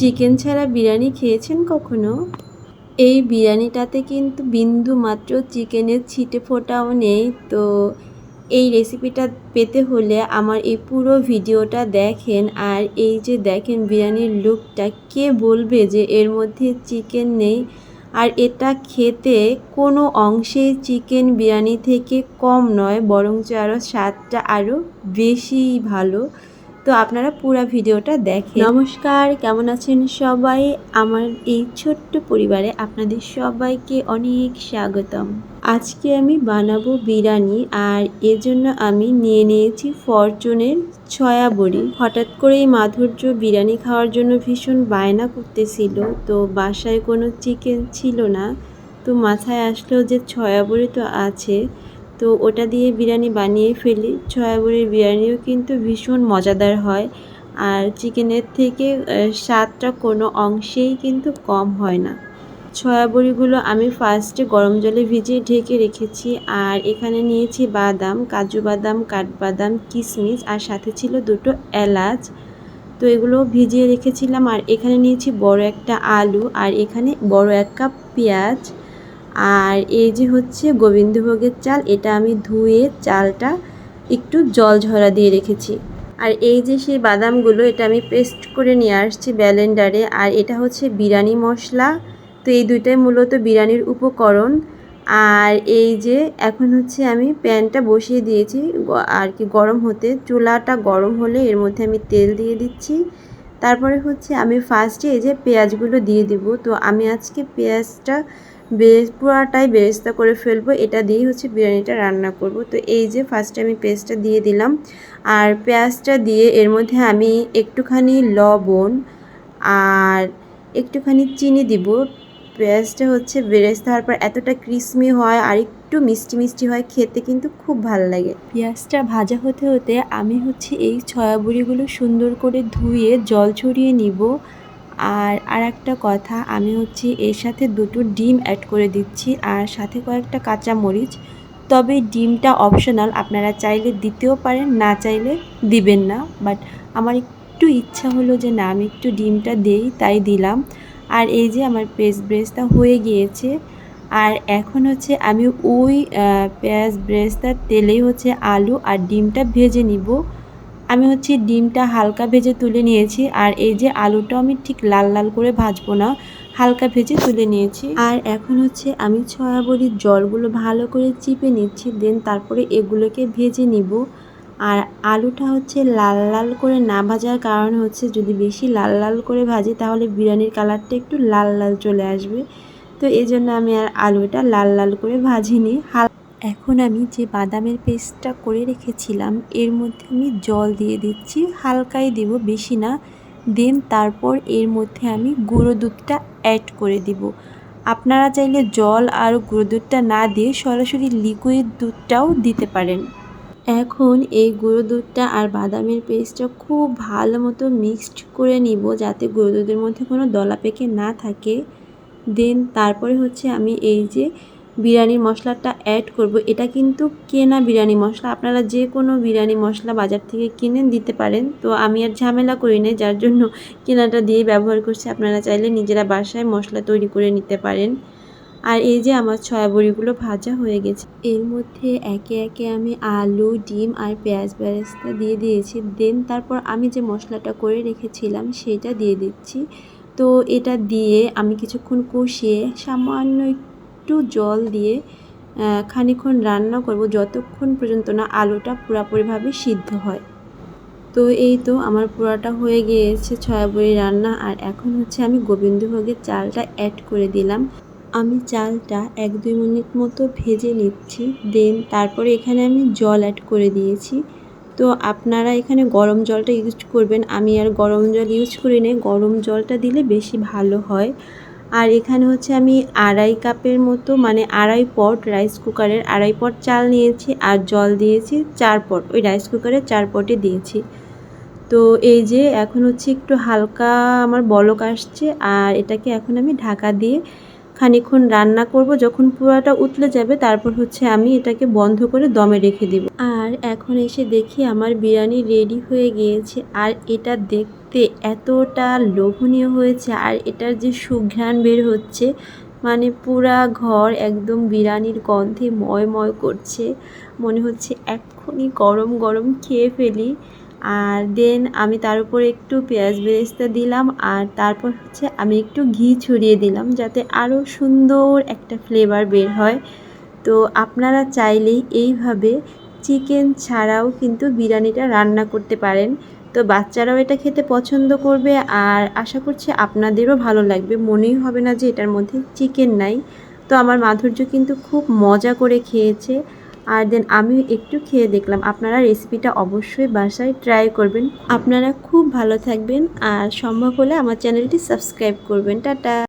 Chicken ছাড়া বিরিয়ানি খেয়েছেন কখনো? এই বিরিয়ানিটাতে কিন্তু বিন্দু মাত্র চিকেনের ছিটে ফোটাও নেই। তো এই রেসিপিটা পেতে হলে আমার এই পুরো ভিডিওটা দেখেন আর এই যে দেখেন বিরিয়ানির লুকটা, কে বলবে যে এর মধ্যে চিকেন নেই? আর এটা খেতে কোনো অংশেই চিকেন বিরিয়ানি থেকে কম নয়, বরঞ্চ আরও স্বাদটা আরও বেশি ভালো। তো আপনারা পুরো ভিডিওটা দেখেন। নমস্কার, কেমন আছেন সবাই? আমার এই ছোট্ট পরিবারে আপনাদের সবাইকে অনেক স্বাগতম। আজকে আমি বানাবো বিরিয়ানি আর এজন্য আমি নিয়ে নিয়েছি ফরচুনের ছয়া বড়ি হঠাৎ করেই মাধুর্য বিরিয়ানি খাওয়ার জন্য ভীষণ বায়না করতেছিল। তো বাসায় কোনো চিকেন ছিল না। তো মাথায় আসলো যে ছয়া বড়ি তো আছে। তো ওটা দিয়ে বিরিয়ানি বানিয়ে ফেলি। ছয়াবড়ির বিরিয়ানিও কিন্তু ভীষণ মজাদার হয়। আর চিকেনের থেকে স্বাদটা কোনো অংশেই কিন্তু কম হয় না। ছয়াবড়িগুলো আমি ফার্স্টে গরম জলে ভিজিয়ে ঢেকে রেখেছি। আর এখানে নিয়েছি বাদাম, কাজু বাদাম, কাঠবাদাম কিশমিশ আর সাথে ছিল দুটো এলাচ। তো এগুলো ভিজিয়ে রেখেছিলাম। আর এখানে নিয়েছি বড় একটা আলু। আর এখানে বড় এক কাপ পেঁয়াজ। আর এই যে হচ্ছে গোবিন্দভোগের চাল, এটা আমি ধুয়ে চালটা একটু জল ঝরা দিয়ে রেখেছি। আর এই যে সেই বাদামগুলো, এটা আমি পেস্ট করে নিয়ে আসছি ব্যালেন্ডারে। আর এটা হচ্ছে বিরিয়ানি মশলা। তো এই দুইটাই মূলত বিরিয়ানির উপকরণ। আর এই যে এখন হচ্ছে আমি প্যানটা বসিয়ে দিয়েছি আর কি গরম হতে। চুলাটা গরম হলে এর মধ্যে আমি তেল দিয়ে দিচ্ছি। তারপরে হচ্ছে আমি ফার্স্টে এই যে পেঁয়াজগুলো দিয়ে দিব, তো আমি আজকে পেঁয়াজটা বেশ পুরাটাই বেরেস্তা করে ফেলব, এটা দিয়েই হচ্ছে বিরিয়ানিটা রান্না করব। তো এই যে ফার্স্টে আমি পেস্টটা দিয়ে দিলাম, আর পেঁয়াজটা দিয়ে এর মধ্যে আমি একটুখানি লবণ আর একটুখানি চিনি দিব পেঁয়াজটা হচ্ছে বেরেস্তা হওয়ার পর এতটা ক্রিসমি হয় আর একটু মিষ্টি মিষ্টি হয়, খেতে কিন্তু খুব ভালো লাগে। পেঁয়াজটা ভাজা হতে হতে আমি হচ্ছে এই ছয়াবড়িগুলো সুন্দর করে ধুয়ে জল ছড়িয়ে নিব। আর আর একটা কথা, আমি হচ্ছে এর সাথে দুটো ডিম অ্যাড করে দিচ্ছি আর সাথে কয়েকটা কাঁচা মরিচ তবে ডিমটা অপশনাল আপনারা চাইলে দিতেও পারেন, না চাইলে দিবেন না। বাট আমার একটু ইচ্ছা হলো যে না, আমি একটু ডিমটা দেই, তাই দিলাম। আর এই যে আমার পেস্ট ব্রেসটা হয়ে গিয়েছে, আর এখন হচ্ছে আমি ওই পেঁয়াজ ব্রেসটার তেলেই হচ্ছে আলু আর ডিমটা ভেজে নিব। আমি হচ্ছে ডিমটা হালকা ভেজে তুলে নিয়েছি, আর এই যে আলুটা আমি ঠিক লাল লাল করে ভাজবো না, হালকা ভেজে তুলে নিয়েছি। আর এখন হচ্ছে আমি ছয়াবড়ির জলগুলো ভালো করে চিপে নিচ্ছি, দেন তারপরে এগুলোকে ভেজে নিব। আর আলুটা হচ্ছে লাল লাল করে না ভাজার কারণ হচ্ছে যদি বেশি লাল লাল করে ভাজি তাহলে বিরিয়ানির কালারটা একটু লাল লাল চলে আসবে। তো এই জন্য আমি আর আলুটা লাল লাল করে ভাজিনি। হাল এখন আমি যে বাদামের পেস্টটা করে রেখেছিলাম, এর মধ্যে আমি জল দিয়ে দিচ্ছি। হালকাই দেব, বেশি না। দেন তারপর এর মধ্যে আমি গুঁড়ো দুধটা অ্যাড করে দিব। আপনারা চাইলে জল আর গুঁড়ো দুধটা না দিয়ে সরাসরি লিকুইড দুধটাও দিতে পারেন। এখন এই গুঁড়ো দুধটা আর বাদামের পেস্টটা খুব ভালো মতো মিক্সড করে নিব যাতে গুঁড়ো দুধের মধ্যে কোনো দলা পেকে না থাকে। দেন তারপরে হচ্ছে আমি এই যে বিরিয়ানির মশলাটা অ্যাড করব। এটা কিন্তু কেনা বিরিয়ানি মশলা। আপনারা যে কোনো বিরিয়ানি মশলা বাজার থেকে কিনে দিতে পারেন। তো আমি আর ঝামেলা করি না যার জন্য কেনাটা দিয়ে ব্যবহার করছি। আপনারা চাইলে নিজেরা বাসায় মশলা তৈরি করে নিতে পারেন। আর এই যে আমার ছয়া বড়িগুলো ভাজা হয়ে গেছে। এর মধ্যে একে একে আমি আলু, ডিম আর পেঁয়াজ বেরেস্তা দিয়ে দিয়েছি। দেন তারপর আমি যে মশলাটা করে রেখেছিলাম সেটা দিয়ে দিচ্ছি। তো এটা দিয়ে আমি কিছুক্ষণ কষিয়ে সামান্য একটু জল দিয়ে খানিক্ষণ রান্না করব যতক্ষণ পর্যন্ত না আলুটা পুরোপুরিভাবে সিদ্ধ হয়। তো এই তো আমার পুরাটা হয়ে গিয়েছে ছয়াবড়ি রান্না। আর এখন হচ্ছে আমি গোবিন্দভোগের চালটা অ্যাড করে দিলাম। আমি চালটা এক দুই মিনিট মতো ভেজে নিচ্ছি দেন তারপরে এখানে আমি জল অ্যাড করে দিয়েছি। তো আপনারা এখানে গরম জলটা ইউজ করবেন। আমি আর গরম জল ইউজ করি না গরম জলটা দিলে বেশি ভালো হয়। আর এখানে হচ্ছে আমি আড়াই কাপের মতো মানে আড়াই পট রাইস কুকারের আড়াই পট চাল নিয়েছি আর জল দিয়েছি চার পট ওই রাইস কুকারের চার পটে দিয়েছি। তো এই যে এখন হচ্ছে একটু হালকা আমার বলক আসছে, আর এটাকে এখন আমি ঢাকা দিয়ে খানিক্ষণ রান্না করব, যখন পুরাটা উতলে যাবে, তারপর হচ্ছে আমি এটাকে বন্ধ করে দমে রেখে দিব। আর এখন এসে দেখি আমার বিরিয়ানি রেডি হয়ে গিয়েছে। আর এটা দেখতে এতটা লোভনীয় হয়েছে, আর এটার যে সুঘ্রাণ বের হচ্ছে মানে পুরা ঘর একদম বিরিয়ানির গন্ধে ময় ময় করছে। মনে হচ্ছে এক্ষুনি গরম গরম খেয়ে ফেলি। আর দেন আমি তার উপর একটু পেঁয়াজ বেরেস্তা দিলাম আর তারপর হচ্ছে আমি একটু ঘি ছড়িয়ে দিলাম যাতে আরও সুন্দর একটা ফ্লেভার বের হয়। তো আপনারা চাইলেই এইভাবে চিকেন ছাড়াও কিন্তু বিরিয়ানিটা রান্না করতে পারেন। তো বাচ্চারাও এটা খেতে পছন্দ করবে আর আশা করছি আপনাদেরও ভালো লাগবে। মনেই হবে না যে এটার মধ্যে চিকেন নাই। তো আমার মাধুর্য কিন্তু খুব মজা করে খেয়েছে। আর দেন আমি একটু খেয়ে দেখলাম। আপনারা রেসিপিটা অবশ্যই বাসায় ট্রাই করবেন। আপনারা খুব ভালো থাকবেন আর সম্ভব হলে আমার চ্যানেলটি সাবস্ক্রাইব করবেন। টাটা!